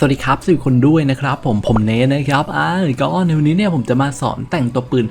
สวัสดีครับสื่คนด้วยนะครับผมผมเนทนะครับอ่าก็ในวันนี้เนี่ยผมจะมาสอนแต่งตัวปืน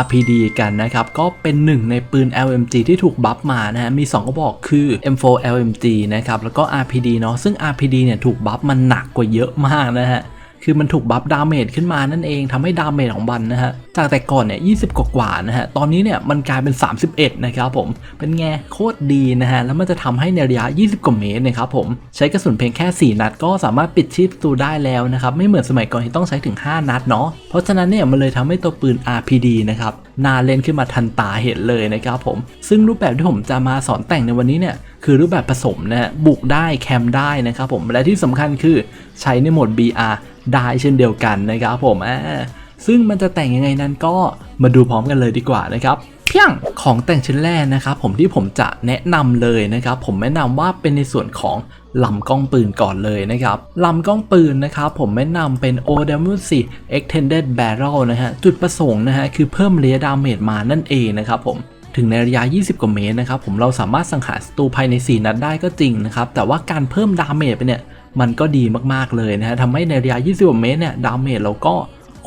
RPD กันนะครับ ก็เป็นหนึ่งในปืน LMG ที่ถูกบัฟมานะฮะ มี 2กระบอกคือ M4 LMG นะครับ แล้วก็ RPD เนาะซึ่ง RPD เนี่ยถูกบัฟมันหนักกว่าเยอะมากนะฮะ คือมันถูกบัฟดาเมจขึ้นมานั่นเองทำให้ดาเมจของมันนะฮะ จากแต่ก่อนเนี่ย20กว่าๆนะฮะ ตอนนี้เนี่ยมันกลายเป็น 31 นะครับผม เป็นไงโคตรดีนะฮะ แล้วมันจะทำให้ในระยะ 20 กว่าเมตรนะครับผม ใช้กระสุนเพียงแค่ 4 นัดก็สามารถปิดชีพตูได้แล้วนะครับ ไม่เหมือนสมัยก่อนที่ต้องใช้ถึง 5 นัดเนาะ เพราะฉะนั้นเนี่ยมันเลยทำให้ตัวปืน RPD นะครับนาเล่นขึ้นมาทันตาเห็นเลยนะครับผม ซึ่งรูปแบบที่ผมจะมาสอนแต่งในวันนี้เนี่ยคือรูปแบบผสมนะฮะบุกได้แคมได้นะครับผมและที่สำคัญคือใช้ในโหมด BR ได้เช่นเดียวกันนะครับผมอ่าซึ่งมันจะแต่งยังไงนั้นก็มาดูพร้อมกันเลยดีกว่านะครับเพียงของแต่งชิ้นแรกนะครับผมที่ผมจะแนะนำเลยนะครับผมแนะนำว่าเป็นในส่วนของลำกล้องปืนก่อนเลยนะครับลำกล้องปืนนะครับผมแนะนำเป็น OWC Extended Barrel นะฮะจุดประสงค์นะฮะคือเพิ่มระยะดาเมจมานั่นเองนะครับผมถึงในระยะ 20 กว่าเมตรนะครับผมเราสามารถสังหารศัตรูภายใน 4 นัดได้ก็จริงนะครับแต่ว่าการเพิ่มดาเมจไปเนี่ย มันก็ดีมากๆเลยนะฮะทำให้ในระยะ20เมตรเนี่ยดาเมจเราก็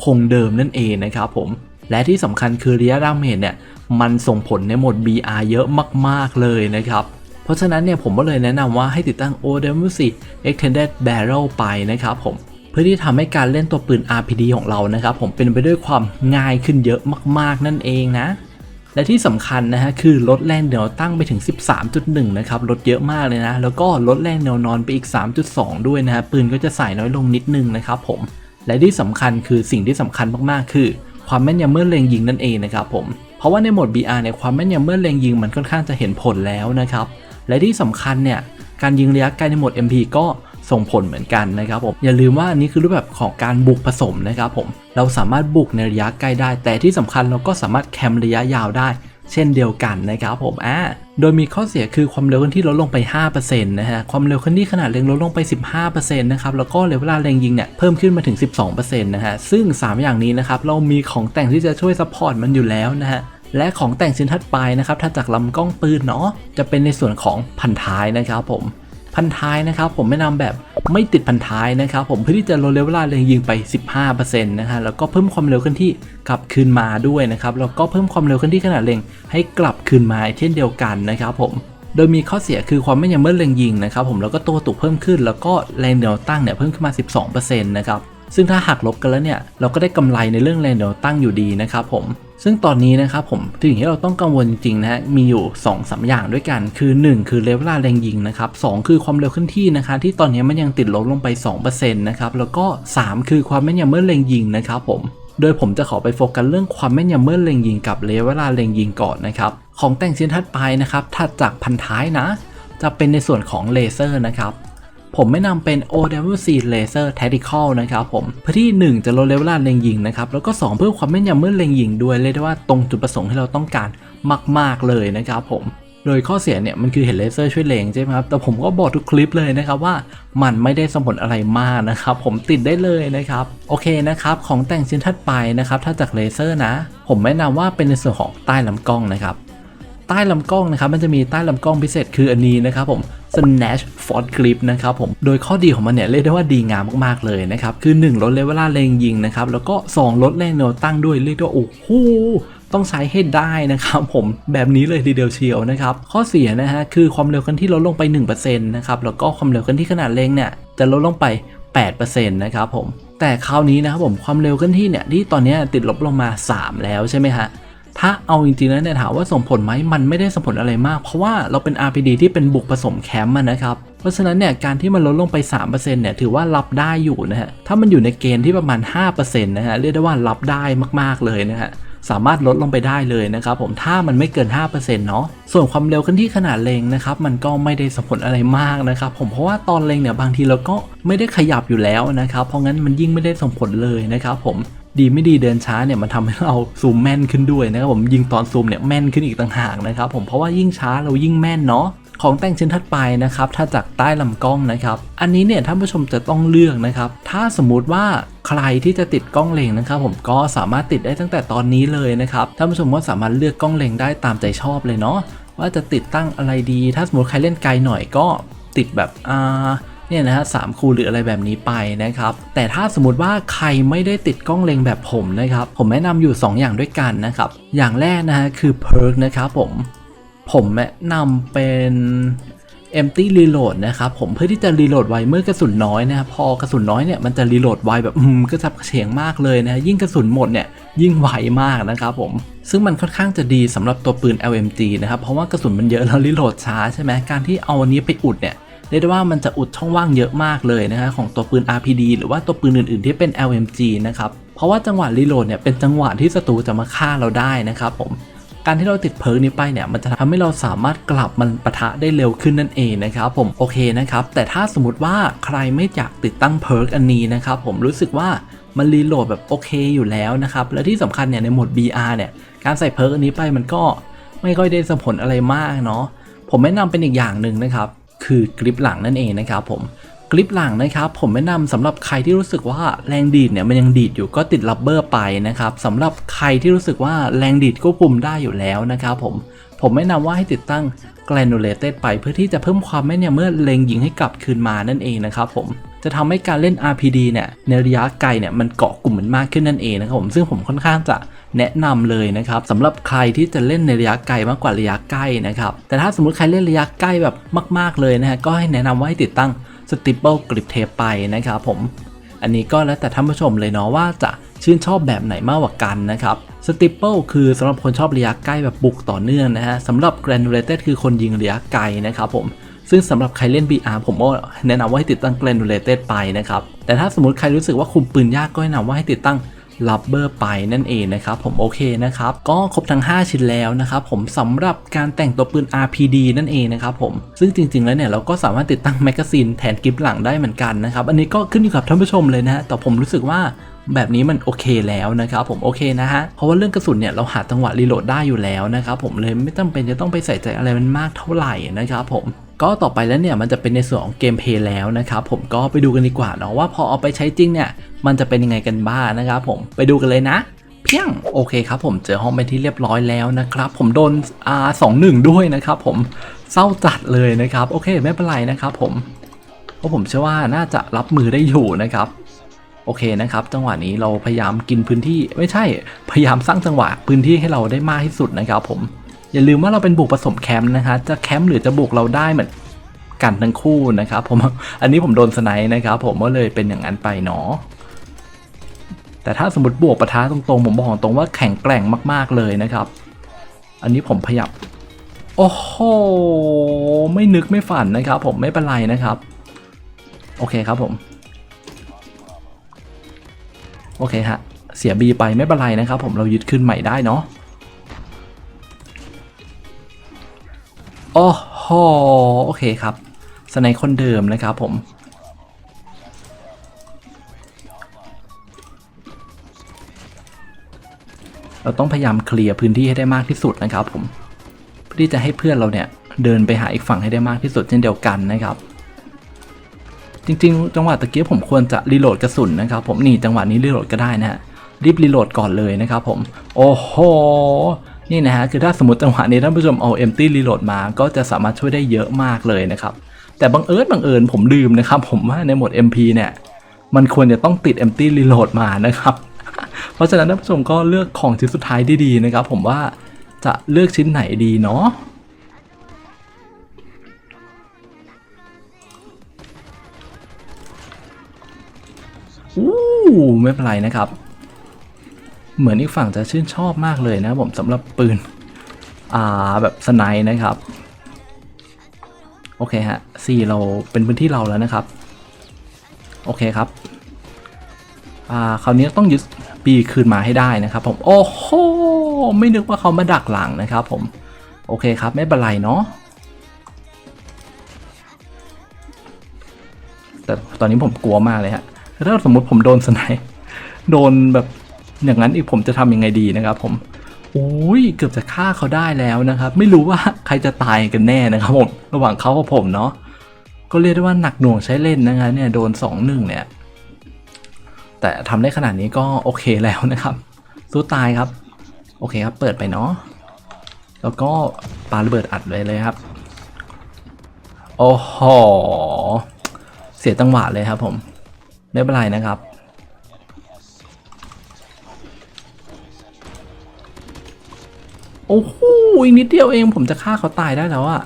คงเดิมนั่นเองนะครับผมและที่สำคัญคือระยะดาเมจเนี่ยมันส่งผลในโหมด BR เยอะมากๆเลยนะครับเพราะฉะนั้นเนี่ยผมก็เลยแนะนำว่าให้ติดตั้ง OWC Extended Barrel ไปนะครับผมเพื่อที่ทำให้การเล่นตัวปืน RPD ของเรานะครับผมเป็นไปด้วยความง่ายขึ้นเยอะมาก ๆ นั่นเองนะ และที่สำคัญนะฮะคือลดแรงแนวตั้งไปถึง 13.1 นะครับลดเยอะมากเลยนะ แล้วก็ลดแรงแนวนอนไปอีก 3.2 ด้วยนะฮะปืนก็จะใส่น้อยลงนิดนึงนะครับผมและที่สำคัญคือสิ่งที่สำคัญมากๆ คือ ความแม่นยำเมื่อเล็งยิงนั่นเองนะครับผมเพราะว่าในโหมด BR เนี่ยความแม่นยำเมื่อเล็งยิงมันค่อนข้างจะเห็นผลแล้วนะครับและที่สำคัญเนี่ยการยิงระยะไกลในโหมด MP ก็ ส่งผลเหมือนกันนะครับผมอย่าลืมว่าอันนี้คือรูปแบบของการบุกผสมนะครับผมเราสามารถบุกในระยะไกล้ได้ แต่ที่สำคัญเราก็สามารถแคมระยะยาวได้ เช่นเดียวกันนะครับผมอ่าโดยมีข้อเสียคือความเร็วเคลื่อนที่ลดลงไป 5%นะฮะ ความเร็วเคลื่อนที่ขนาดเล็งลดลงไป 15%นะครับ แล้วก็เวลาเล็งยิงเนี่ยเพิ่มขึ้นมาถึง 12%นะฮะ ซึ่ง 3 อย่างนี้นะครับ เรามีของแต่งที่จะช่วยซัพพอร์ตมันอยู่แล้วนะฮะและของแต่งชิ้นถัดไปนะครับถ้าจากลำกล้องปืนเนาะจะเป็นในส่วนของพันท้ายนะครับผม พันท้ายนะครับผมแนะนำแบบไม่ติดพันท้ายนะครับผมเพื่อที่จะลดเวลาเล็งยิงไป 15%นะฮะแล้วก็เพิ่มความเร็วเคลื่อนที่กลับคืนมาด้วยนะครับแล้วก็เพิ่มความเร็วเคลื่อนที่ขนาดเล็งให้กลับคืนมาเช่นเดียวกันนะครับผมโดยมีข้อเสียคือความไม่ยำเมื่อเล็งยิงนะครับผมแล้วก็ตัวตุกเพิ่มขึ้น แล้วก็แรงเหนี่ยวตั้งเนี่ยเพิ่มขึ้นมา 12%นะครับ ซึ่งถ้าหักลบกันแล้วเนี่ยเราก็ได้กำไรในเรื่องแรงเดียวตั้งอยู่ดีนะครับผมซึ่งตอนนี้นะครับผมถึงที่เราต้องกังวลจริงๆนะฮะมีอยู่2อสอย่างด้วยกัน คือ 1 คือเลเวลาแรงยิงนะครับสคือความเร็วเคลื่อนที่นะคะที่ตอนนี้มันยังติดลบลงไป 2%นะครับแล้วก็ 3 คือความแม่นยำเมื่อเล็งยิงนะครับผมโดยผมจะขอไปโฟกัสเรื่องความแม่นยำเมื่อเล็งยิงกับเลเวลาเล็งยิงก่อนนะครับของแต่งชิ้นถัดไปนะครับถัดจากพันท้ายนะ จะเป็นในส่วนของเลเซอร์นะครับ ผมไม่นำเป็น OWC Laser Tactical นะครับผมเพื่อที่ 1 จะลดเลเวลเล็งยิงนะครับแล้วก็ 2 เพิ่มความแม่นยำเมื่อเล็งยิงด้วยเรียกได้ว่าตรงจุดประสงค์ที่เราต้องการมาก ๆเลยนะครับผมโดยข้อเสียเนี่ยมันคือเห็นเลเซอร์ช่วยเล็งใช่ไหมครับแต่ผมก็บอกทุกคลิปเลยนะครับว่ามันไม่ได้ส่งผลอะไรมากนะครับ ผมติดได้เลยนะครับ โอเคนะครับ ของแต่งชิ้นถัดไปนะครับ ถ้าจากเลเซอร์นะ ผมแนะนำว่าเป็นในส่วนของใต้ลำกล้องนะครับ ใต้ลำกล้องนะครับมันจะมีใต้ลำกล้องพิเศษคืออันนี้นะครับผม Snatch Ford Grip นะครับผม โดยข้อดีของมันเนี่ยเรียกได้ว่าดีงามมากๆเลยนะครับ คือ 1 ลดเลเวลาเลงยิงนะครับ แล้วก็ 2 ลดแรงแนตั้งด้วยเรียกได้ว่าโอ้โหต้องใช้ให้ได้นะครับผมแบบนี้เลยทีเดียวเชียวนะครับ ข้อเสียนะฮะคือความเร็วเคลื่อนที่ลดลงไป 1%นะครับแล้วก็ความเร็วเคลื่อนที่ขนาดเลงเนี่ยจะลดลงไป 8%นะครับผมแต่คราวนี้นะครับผมความเร็วเคลื่อนที่เนี่ยที่ตอนนี้ติดลบลงมา 3 แล้วใช่ไหมฮะ ถ้าเอาจริงๆแล้วเนี่ยถามว่าส่งผลไหมมันไม่ได้ส่งผลอะไรมาก เพราะว่าเราเป็น RPD ที่เป็นบุกผสมแคมป์นะครับเพราะฉะนั้นเนี่ยการที่มันลดลงไป 3%เนี่ยถือว่ารับได้อยู่นะฮะถ้ามันอยู่ในเกณฑ์ที่ประมาณ 5%นะฮะเรียกได้ว่ารับได้มากๆเลยนะฮะสามารถลดลงไปได้เลยนะครับผมถ้ามันไม่เกิน 5%เนาะส่วนความเร็วขึ้นที่ขนาดเลงนะครับมันก็ไม่ได้ส่งผลอะไรมากนะครับผมเพราะว่าตอนเลงเนี่ยบางทีเราก็ไม่ได้ขยับอยู่แล้วนะครับเพราะงั้นมันยิ่งไม่ได้ส่งผลเลยนะครับผม ดีไม่ดีเดินช้าเนี่ยมันทำให้เราซูมแม่นขึ้นด้วยนะครับผมยิงตอนซูมเนี่ยแม่นขึ้นอีกต่างหากนะครับผมเพราะว่ายิ่งช้าเรายิ่งแม่นเนาะของแต่งชิ้นถัดไปนะครับถ้าจากใต้ลำกล้องนะครับ อันนี้เนี่ยท่านผู้ชมจะต้องเลือกนะครับ ถ้าสมมุติว่าใครที่จะติดกล้องเล็งนะครับผมก็สามารถติดได้ตั้งแต่ตอนนี้เลยนะครับท่านผู้ชมก็สามารถเลือกกล้องเล็งได้ตามใจชอบเลยเนาะว่าจะติดตั้งอะไรดี ถ้าสมมติใครเล่นไกลหน่อยก็ติดแบบอ่า เนี่ยนะฮะสามคูหรืออะไรแบบนี้ไปนะครับ แต่ถ้าสมมติว่าใครไม่ได้ติดกล้องเล็งแบบผมนะครับ ผมแนะนำอยู่ 2 อย่างด้วยกันนะครับ อย่างแรกนะฮะคือ perk นะครับผม ผมแนะนำเป็น empty reload นะครับผมเพื่อที่จะรีโหลดไวเมื่อกระสุนน้อยนะครับพอกระสุนน้อยเนี่ยมันจะรีโหลดไวแบบอืมก็จับเฉียงมากเลยนะยิ่งกระสุนหมดเนี่ยยิ่งไวมากนะครับผมซึ่งมันค่อนข้างจะดีสำหรับตัวปืน LMG นะครับเพราะว่ากระสุนมันเยอะแล้วรีโหลดช้าใช่ไหมการที่เอาอันนี้ไปอุดเนี่ย เรียกได้ว่ามันจะอุดช่องว่างเยอะมากเลยนะฮะของตัวปืน RPD หรือว่าตัวปืนอื่นๆ ที่เป็น LMG นะครับเพราะว่าจังหวะรีโหลดเนี่ยเป็นจังหวะที่ศัตรูจะมาฆ่าเราได้นะครับผมการที่เราติดเพิร์กนี้ไปเนี่ยมันจะทำให้เราสามารถกลับมันปะทะได้เร็วขึ้นนั่นเองนะครับผมโอเคนะครับแต่ถ้าสมมติว่าใครไม่อยากติดตั้งเพิร์กอันนี้นะครับผมรู้สึกว่ามันรีโหลดแบบโอเคอยู่แล้วนะครับและที่สำคัญเนี่ยในโหมด BR เนี่ยการใส่เพิร์กอันนี้ไปมันก็ไม่ค่อยได้สมผลอะไรมากเนาะผมแนะนำเป็นอีกอย่างหนึ่งนะครับ คือกริปหลังนั่นเองนะครับผมกลิปหลังนะครับผมแนะนำสำหรับใครที่รู้สึกว่าแรงดีดเนี่ยมันยังดีดอยู่ก็ติดลับเบอร์ไปนะครับสำหรับใครที่รู้สึกว่าแรงดีดควบคุมได้อยู่แล้วนะครับผม ผมแนะนำว่าให้ติดตั้ง granulated ไปเพื่อที่จะเพิ่มความแม่นยำเมื่อเล็งยิงให้กลับคืนมานั่นเองนะครับผมจะทำให้การเล่น RPD เนี่ยในระยะไกลเนี่ยมันเกาะกลุ่มมันมากขึ้นนั่นเองนะครับผมซึ่งผมค่อนข้างจะแนะนำเลยนะครับสำหรับใครที่จะเล่นในระยะไกลมากกว่าระยะใกล้นะครับแต่ถ้าสมมติใครเล่นระยะใกล้แบบมาก ๆเลยนะฮะก็ให้แนะนำว่าให้ติดตั้งสติปเปิลกริปเทปไปนะครับผม อันนี้ก็แล้วแต่ท่านผู้ชมเลยเนาะว่าจะ ชื่นชอบแบบไหนมากกว่ากันนะครับสติปเปิลคือสำหรับคนชอบระยะใกล้แบบบุกต่อเนื่องนะฮะสำหรับ granulated คือคนยิงระยะไกลนะครับผมซึ่งสำหรับใครเล่น BR ผมก็แนะนำว่าให้ติดตั้ง granulated ไปนะครับ แต่ถ้าสมมติใครรู้สึกว่าคุมปืนยากก็แนะนำว่าให้ติดตั้งลับเบอร์ไปนั่นเองนะครับ ผมโอเคนะครับ ก็ครบทั้ง 5 ชิ้นแล้วนะครับ ผมสำหรับการแต่งตัวปืน RPD นั่นเองนะครับผมซึ่งจริง ๆ แล้วเนี่ยเราก็สามารถติดตั้งแมกกาซีนแทนกิฟหลังได้เหมือนกันนะครับ อันนี้ก็ขึ้นอยู่กับท่านผู้ชมเลยนะฮะแต่ผมรู้สึกว่า แบบนี้มันโอเคแล้วนะครับผมโอเคนะฮะเพราะว่าเรื่องกระสุนเนี่ยเราหาจังหวะรีโหลดได้อยู่แล้วนะครับผมเลยไม่จำเป็นจะต้องไปใส่ใจอะไรมันมากเท่าไหร่นะครับผมก็ต่อไปแล้วเนี่ยมันจะเป็นในส่วนของเกมเพลย์แล้วนะครับผมก็ไปดูกันดีกว่าเนาะว่าพอเอาไปใช้จริงเนี่ยมันจะเป็นยังไงกันบ้างนะครับผมไปดูกันเลยนะเพียงโอเคครับผมเจอห้องเป็นที่เรียบร้อยแล้วนะครับผมโดน R 2 1ด้วยนะครับผมเศร้าจัดเลยนะครับโอเคไม่เป็นไรนะครับผมเพราะผมเชื่อว่าน่าจะรับมือได้อยู่นะครับ โอเคนะครับ จังหวะนี้เราพยายามกินพื้นที่ไม่ใช่พยายามสร้างจังหวะพื้นที่ให้เราได้มากที่สุดนะครับผมอย่าลืมว่าเราเป็นบุกผสมแคมป์นะคะจะแคมป์หรือจะบุกเราได้เหมือนกันทั้งคู่นะครับผมอันนี้ผมโดนสไนด์นะครับผมก็เลยเป็นอย่างนั้นไปเนาะแต่ถ้าสมมติบวกปะทะตรงๆ ผมบอกตรงว่าแข็งแกร่งมาก ๆเลยนะครับ อันนี้ผมพยายามโอ้โห ไม่นึกไม่ฝันนะครับ ผมไม่เป็นไรนะครับ โอเคครับผม โอเคฮะ เสียบีไปไม่เป็นไรนะครับผมเรายึดขึ้นใหม่ได้เนาะโอ้โหโอเคครับสไนคนเดิมนะครับผมเราต้องพยายามเคลียร์พื้นที่ให้ได้มากที่สุดนะครับผมเพื่อที่จะให้เพื่อนเราเนี่ยเดินไปหาอีกฝั่งให้ได้มากที่สุดเช่นเดียวกันนะครับ จริงๆ จังหวะตะเกียบผมควรจะรีโหลดกระสุนนะครับผมนี่จังหวะนี้รีโหลดก็ได้นะฮะรีบรีโหลดก่อนเลยนะครับผม โอ้โห นี่นะฮะคือถ้าสมมติจังหวะนี้ท่านผู้ชมเอา empty reload มาก็จะสามารถช่วยได้เยอะมากเลยนะครับ แต่บังเอิญบังเอิญผมลืมนะครับ ผมว่าในโหมด MP เนี่ยมันควรจะต้องติด empty reload มานะครับ เพราะฉะนั้นท่านผู้ชมก็เลือกของชิ้นสุดท้ายดีๆนะครับ ผมว่าจะเลือกชิ้นไหนดีเนาะ อู้ไม่เป็นไรนะครับ เหมือนอีกฝั่งจะชื่นชอบมากเลยนะผมสำหรับปืน อ่าแบบสไนนะครับ โอเคฮะสี่เราเป็นพื้นที่เราแล้วนะครับ โอเคครับ อ่าคราวนี้ต้องยึดปีคืนมาให้ได้นะครับ ผม โอ้โห ไม่นึกว่าเขามาดักหลังนะครับ ผม โอเคครับ ไม่เป็นไรเนาะแต่ตอนนี้ผมกลัวมากเลยฮะ ถ้าสมมติผมโดนสไนป์โดนแบบอย่างนั้นอีกผมจะทำยังไงดีนะครับ ผมโอ้ยเกือบจะฆ่าเขาได้แล้วนะครับ ไม่รู้ว่าใครจะตายกันแน่นะครับผมระหว่างเขากับผมเนาะก็เรียกได้ว่าหนักหน่วงใช้เล่นนะคะเนี่ยโดนสองหนึ่งเนี่ย แต่ทำได้ขนาดนี้ก็โอเคแล้วนะครับสู้ตายครับ โอเคครับเปิดไปเนาะแล้วก็ปาระเบิดอัดเลยเลยครับโอ้โหเสียจังหวะเลยครับผม ไม่เป็นไรนะครับ โอ้โหอีกนิดเดียวเองผมจะฆ่าเขาตายได้แล้วอะ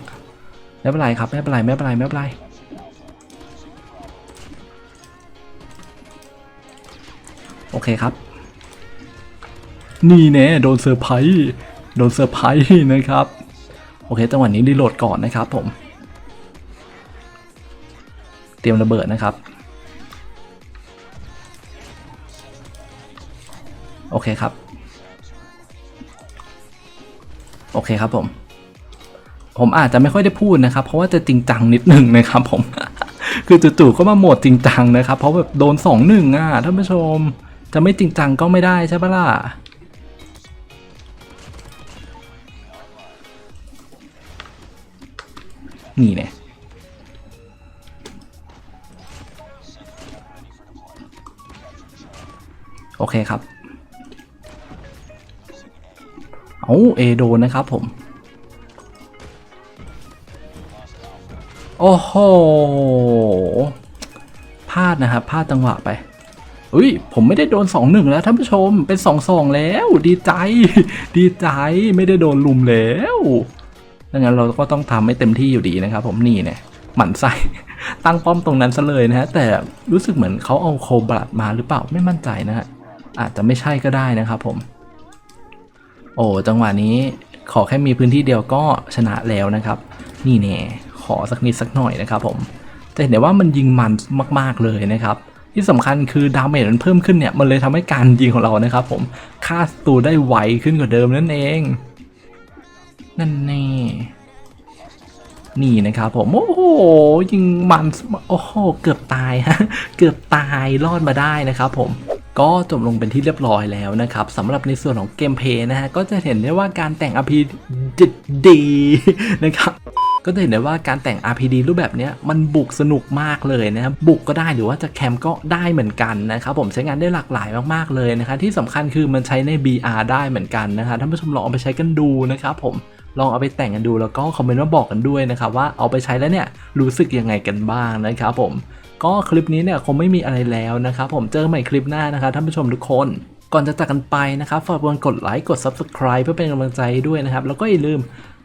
ไม่เป็นไรครับไม่เป็นไรไม่เป็นไรไม่เป็นไรโอเคครับ นี่แน่โดนเซอร์ไพรส์โดนเซอร์ไพรส์นะครับ โอเคจังหวะนี้รีโหลดก่อนนะครับผม เตรียมระเบิดนะครับ โอเคครับ โอเคครับผม ผมอาจจะไม่ค่อยได้พูดนะครับ เพราะว่าจะจริงจังนิดหนึ่งนะครับผม คือจู่ๆก็มาโหมดจริงจังนะครับ เพราะแบบโดนสองหนึ่งอะท่านผู้ชม จะไม่จริงจังก็ไม่ได้ใช่ปะล่ะนี่เนี่ยโอเคครับ เอาเอโดนนะครับผม โอ้โหพลาดนะครับพลาดจังหวะไปอุ้ยผมไม่ได้โดนสองหนึ่งแล้วท่านผู้ชมเป็นสองสองแล้ว ดีใจ ดีใจไม่ได้โดนลุมแล้วดังนั้นเราก็ต้องทำให้เต็มที่อยู่ดีนะครับผมนี่เนี่ยหมั่นไส้ตั้งป้อมตรงนั้นซะเลยนะฮะแต่รู้สึกเหมือนเขาเอาโคบลัดมาหรือเปล่าไม่มั่นใจนะฮะอาจจะไม่ใช่ก็ได้นะครับผม โอ้จังหวะนี้ขอแค่มีพื้นที่เดียวก็ชนะแล้วนะครับ นี่แน่ขอสักนิดสักหน่อยนะครับผมจะเห็นได้ว่ามันยิงมันมาก ๆเลยนะครับ ที่สำคัญคือดาเมจมันเพิ่มขึ้นเนี่ยมันเลยทำให้การยิงของเรานะครับ ผมฆ่าศัตรูได้ไวขึ้นกว่าเดิมนั่นเอง นั่นแน่นี่นะครับผมโอ้โหยิงมันโอ้โหเกือบตายฮะเกือบตายรอดมาได้นะครับผม ก็จบลงเป็นที่เรียบร้อยแล้วนะครับสำหรับในส่วนของเกมเพย์นะฮะก็จะเห็นได้ว่าการแต่ง RP ดีนะครับก็จะเห็นได้ว่าการแต่ง RPD รูปแบบนี้มันบุกสนุกมากเลยนะครับบุกก็ได้หรือว่าจะแคมก็ได้เหมือนกันนะครับผมใช้งานได้หลากหลายมากๆเลยนะครับที่สำคัญคือมันใช้ใน BR ได้เหมือนกันนะครับท่านผู้ชมลองเอาไปใช้กันดูนะครับผมลองเอาไปแต่งกันดูแล้วก็คอมเมนต์มาบอกกันด้วยนะครับว่าเอาไปใช้แล้วเนี่ยรู้สึกยังไงกันบ้างนะครับผม ก็คลิปนี้เนี่ยคงไม่มีอะไรแล้วนะครับผมเจอกันใหม่คลิปหน้านะครับท่านผู้ชมทุกคนก่อนจะจากกันไปนะครับฝากกดกดไลค์กด Subscribe เพื่อเป็นกำลังใจด้วยนะครับ แล้วก็อย่าลืม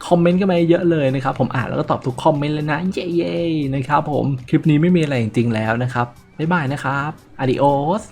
คอมเมนต์กันมาเยอะเลยนะครับ ผมอ่านแล้วก็ตอบทุกคอมเมนต์เลยนะเย้ๆนะครับผมคลิปนี้ไม่มีอะไรจริงๆแล้วนะครับ บ๊ายบายนะครับอาดิโอส